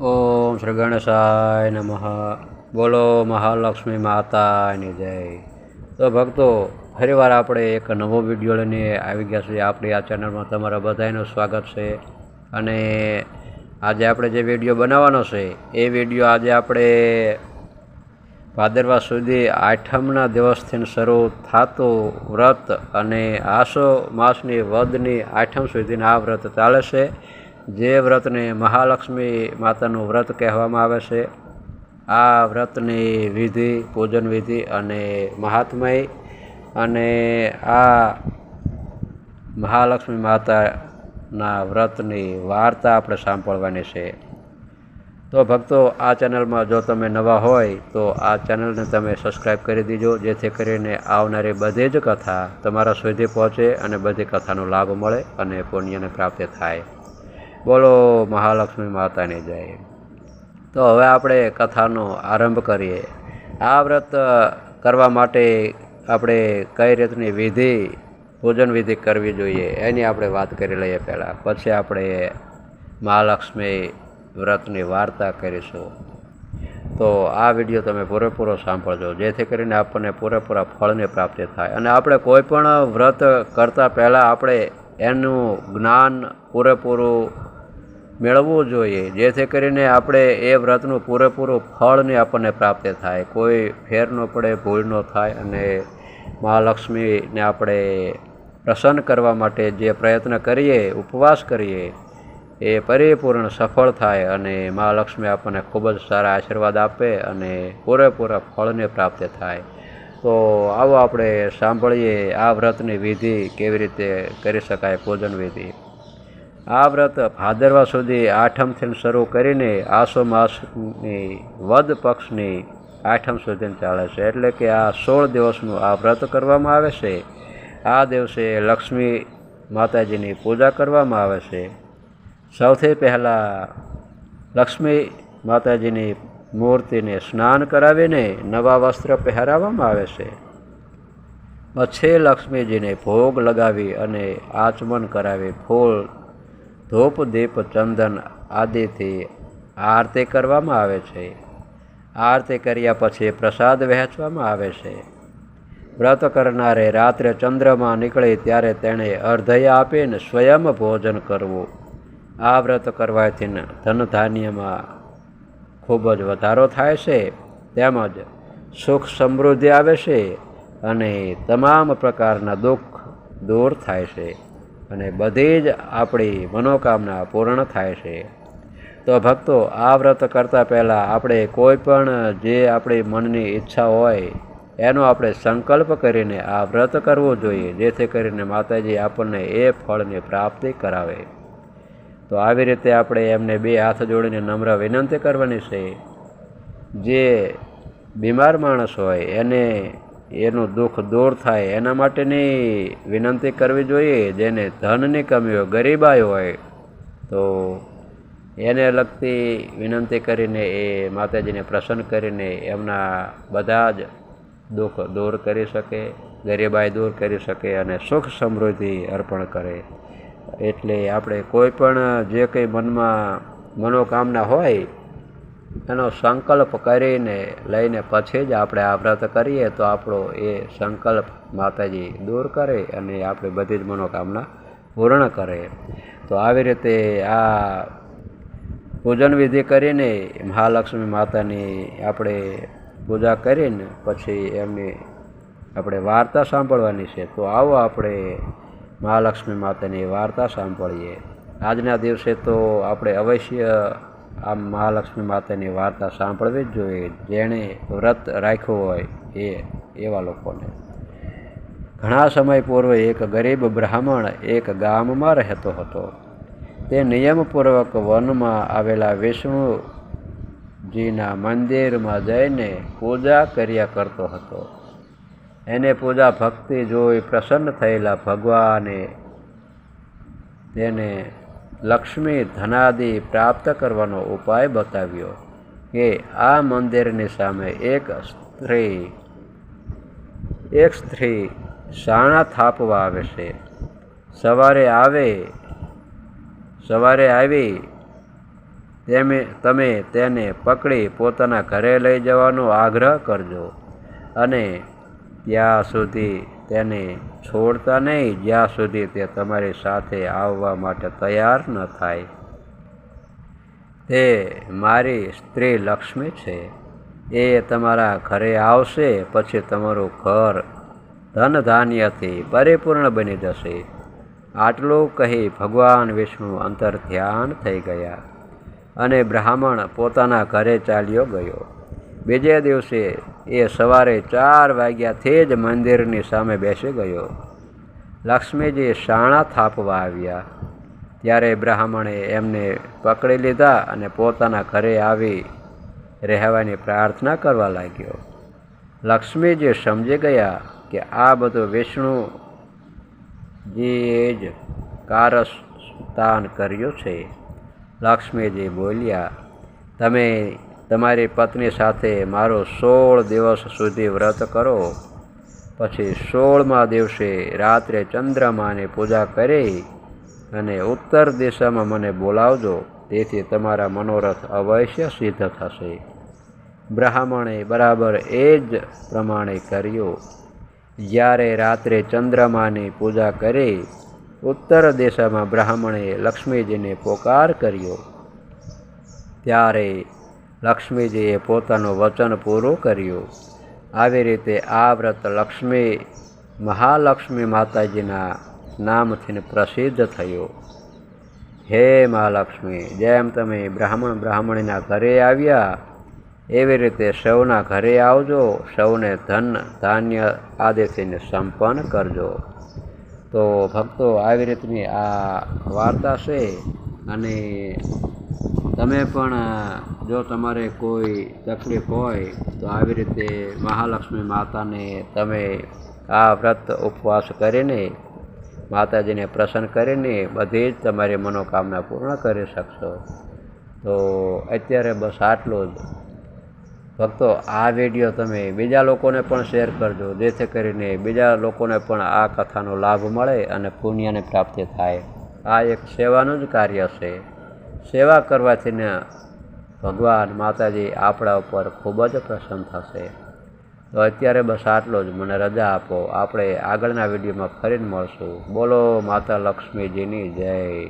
ઓમ શ્રી ગણેશાય નમઃ. બોલો મહાલક્ષ્મી માતાની જય. તો ભક્તો, ફરીવાર આપણે એક નવો વીડિયો લઈને આવી ગયા છીએ. આપણી આ ચેનલમાં તમારા બધાનું સ્વાગત છે. અને આજે આપણે જે વીડિયો બનાવવાનો છે, એ વીડિયો આજે આપણે ભાદરવા સુધી આઠમના દિવસથી શરૂ થતું વ્રત અને આસો માસની વદની આઠમ સુધીના આ વ્રત ચાલે છે. જે વ્રતને મહાલક્ષ્મી માતાનું વ્રત કહેવામાં આવે છે, આ વ્રતની વિધિ, પૂજન વિધિ અને મહાત્મય અને આ મહાલક્ષ્મી માતાના વ્રતની વાર્તા આપણે સાંભળવાની છે. તો ભક્તો, આ ચેનલમાં જો તમે નવા હોય, તો આ ચેનલને તમે સબસ્ક્રાઈબ કરી દીજો, જેથી કરીને આવનારી બધી જ કથા તમારા સુધી પહોંચે અને બધી કથાનો લાભ મળે અને પુણ્યને પ્રાપ્ત થાય. બોલો મહાલક્ષ્મી માતાની જય. તો હવે આપણે કથાનો આરંભ કરીએ. આ વ્રત કરવા માટે આપણે કઈ રીતની વિધિ, પૂજન વિધિ કરવી જોઈએ એની આપણે વાત કરી લઈએ પહેલાં. પછી આપણે મહાલક્ષ્મી વ્રતની વાર્તા કરીશું. તો આ વીડિયો તમે પૂરેપૂરો સાંભળજો, જેથી કરીને આપણને પૂરેપૂરા ફળની પ્રાપ્તિ થાય. અને આપણે કોઈ પણ વ્રત કરતાં પહેલાં આપણે એનું જ્ઞાન પૂરેપૂરું મેળવવું જોઈએ, જેથી કરીને આપણે એ વ્રતનું પૂરેપૂરું ફળની આપણને પ્રાપ્ત થાય. કોઈ ફેર ન પડે, ભૂલ ન થાય અને મહાલક્ષ્મીને આપણે પ્રસન્ન કરવા માટે જે પ્રયત્ન કરીએ, ઉપવાસ કરીએ, એ પરિપૂર્ણ સફળ થાય અને મહાલક્ષ્મી આપણને ખૂબ જ સારા આશીર્વાદ આપે અને પૂરેપૂરા ફળને પ્રાપ્ત થાય. તો આવો આપણે સાંભળીએ આ વ્રતની વિધિ કેવી રીતે કરી શકાય પૂજન વિધિ. આ વ્રત ભાદરવા સુધી આઠમથી શરૂ કરીને આસો માસની વદ પક્ષની આઠમ સુધી ચાલે છે. એટલે કે આ સોળ દિવસનું આ વ્રત કરવામાં આવે છે. આ દિવસે લક્ષ્મી માતાજીની પૂજા કરવામાં આવે છે. સૌથી પહેલાં લક્ષ્મી માતાજીની મૂર્તિને સ્નાન કરાવીને નવા વસ્ત્ર પહેરાવવામાં આવે છે. પછી લક્ષ્મીજીને ભોગ લગાવી અને આચમન કરાવી ફૂલ ધૂપ, દીપ, ચંદન આદિથી આરતી કરવામાં આવે છે. આરતી કર્યા પછી પ્રસાદ વહેંચવામાં આવે છે. વ્રત કરનારે રાત્રે ચંદ્રમાં નીકળે ત્યારે તેણે અર્ધય આપીને સ્વયં ભોજન કરવું. આ વ્રત કરવાથી ધન ધાન્યમાં ખૂબ જ વધારો થાય છે. તેમજ સુખ સમૃદ્ધિ આવે છે અને તમામ પ્રકારના દુઃખ દૂર થાય છે. અને બધી જ આપણી મનોકામના પૂર્ણ થાય છે. તો ભક્તો, આ વ્રત કરતાં પહેલાં આપણે કોઈ પણ જે આપણી મનની ઈચ્છા હોય, એનો આપણે સંકલ્પ કરીને આ વ્રત કરવું જોઈએ, જેથી કરીને માતાજી આપણને એ ફળની પ્રાપ્તિ કરાવે. તો આવી રીતે આપણે એમને બે હાથ જોડીને નમ્ર વિનંતી કરવાની છે. જે બીમાર માણસ હોય, એને એનું દુઃખ દૂર થાય. એના માટેની વિનંતી કરવી જોઈએ, જેને ધનની કમી હોય ગરીબાઈ હોય, તો એને લગતી વિનંતી કરીને એ માતાજીને પ્રસન્ન કરીને એમના બધા જ દુઃખ દૂર કરી શકે, ગરીબાઈ દૂર કરી શકે અને સુખ સમૃદ્ધિ અર્પણ કરે. એટલે આપણે કોઈ પણ જે કંઈ મનમાં મનોકામના હોય એનો સંકલ્પ કરીને લઈને પછી જ આપણે આ વ્રત કરીએ તો આપણો એ સંકલ્પ માતાજી દૂર કરે અને આપણે બધી જ મનોકામના પૂર્ણ કરે. તો આવી રીતે આ પૂજન વિધિ કરીને મહાલક્ષ્મી માતાની આપણે પૂજા કરીને પછી એમની આપણે વાર્તા સાંભળવાની છે. તો આવો આપણે મહાલક્ષ્મી માતાની વાર્તા સાંભળીએ. આજના દિવસે તો આપણે અવશ્ય આમ મહાલક્ષ્મી માતાની વાર્તા સાંભળવી જ જોઈએ. જેણે વ્રત રાખ્યું હોય એ એવા લોકોને. ઘણા સમય પૂર્વે એક ગરીબ બ્રાહ્મણ એક ગામમાં રહેતો હતો. તે નિયમપૂર્વક વનમાં આવેલા વિષ્ણુજીના મંદિરમાં જઈને પૂજા કર્યા કરતો હતો. એને પૂજા ભક્તિ જોઈ પ્રસન્ન થયેલા ભગવાને તેને લક્ષ્મી ધનાદિ પ્રાપ્ત કરવાનો ઉપાય બતાવ્યો કે આ મંદિરની સામે એક સ્ત્રી એક સ્ત્રી સાણા થાપવા આવે છે. સવારે આવે, સવારે આવી, તેમે, તમે તેને પકડી પોતાના ઘરે લઈ જવાનો આગ્રહ કરજો અને ત્યાં સુધી તેને છોડતા નહીં, જ્યાં સુધી તે તમારી સાથે આવવા માટે તૈયાર ન થાય. તે મારી સ્ત્રી લક્ષ્મી છે. એ તમારા ઘરે આવશે, પછી તમારું ઘર ધન ધાન્યથી પરિપૂર્ણ બની જશે. આટલું કહી ભગવાન વિષ્ણુ અંતર ધ્યાન થઈ ગયા અને બ્રાહ્મણ પોતાના ઘરે ચાલ્યો ગયો. બીજે દિવસે એ સવારે ચાર વાગ્યાથી જ મંદિરની સામે બેસી ગયો. લક્ષ્મીજી શાણા થાપવા આવ્યા. ત્યારે બ્રાહ્મણે એમને પકડી લીધા અને પોતાના ઘરે આવી રહેવાની પ્રાર્થના કરવા લાગ્યો. લક્ષ્મીજી સમજી ગયા કે આ બધું વિષ્ણુજીએ જ કારસ્તાન કર્યું છે. લક્ષ્મીજી બોલ્યા, તમે તમારી પત્ની સાથે મારો સોળ દિવસ સુધી વ્રત કરો. પછી સોળમા દિવસે રાત્રે ચંદ્રમાની પૂજા કરી અને ઉત્તર દિશામાં મને બોલાવજો. તેથી તમારા મનોરથ અવશ્ય સિદ્ધ થશે. બ્રાહ્મણે બરાબર એ જ પ્રમાણે કર્યું. જ્યારે રાત્રે ચંદ્રમાની પૂજા કરી, ઉત્તર દિશામાં બ્રાહ્મણે લક્ષ્મીજીને પોકાર કર્યો. ત્યારે લક્ષ્મીજીએ પોતાનું વચન પૂરું કર્યું. આવી રીતે આ વ્રત લક્ષ્મી, મહાલક્ષ્મી માતાજીના નામથી પ્રસિદ્ધ થયું. હે મહાલક્ષ્મી, જેમ તમે બ્રાહ્મણ બ્રાહ્મણીના ઘરે આવ્યા, એવી રીતે સૌના ઘરે આવજો, સૌને ધન, ધાન્ય આદિથી સંપન્ન કરજો. તો ભક્તો, આવી રીતની આ વાર્તા છે અને તમે પણ જો તમારે કોઈ તકલીફ હોય, તો આવી રીતે મહાલક્ષ્મી માતાને તમે આ વ્રત ઉપવાસ કરીને, માતાજીને પ્રસન્ન કરીને બધી જ તમારી મનોકામના પૂર્ણ કરી શકશો. તો અત્યારે બસ આટલું જ. ભક્તો, આ વીડિયો તમે બીજા લોકોને પણ શેર કરજો, જેથી કરીને બીજા લોકોને પણ આ કથાનો લાભ મળે અને પુણ્યની પ્રાપ્તિ થાય. આ એક સેવાનું જ કાર્ય છે. સેવા કરવાથી ને ભગવાન માતાજી આપણા ઉપર ખૂબ જ પ્રસન્ન થશે. તો અત્યારે બસ આટલો જ. મને રજા આપો. આપણે આગળના વિડીયોમાં ફરીને મળશું. બોલો માતા લક્ષ્મીજીની જય.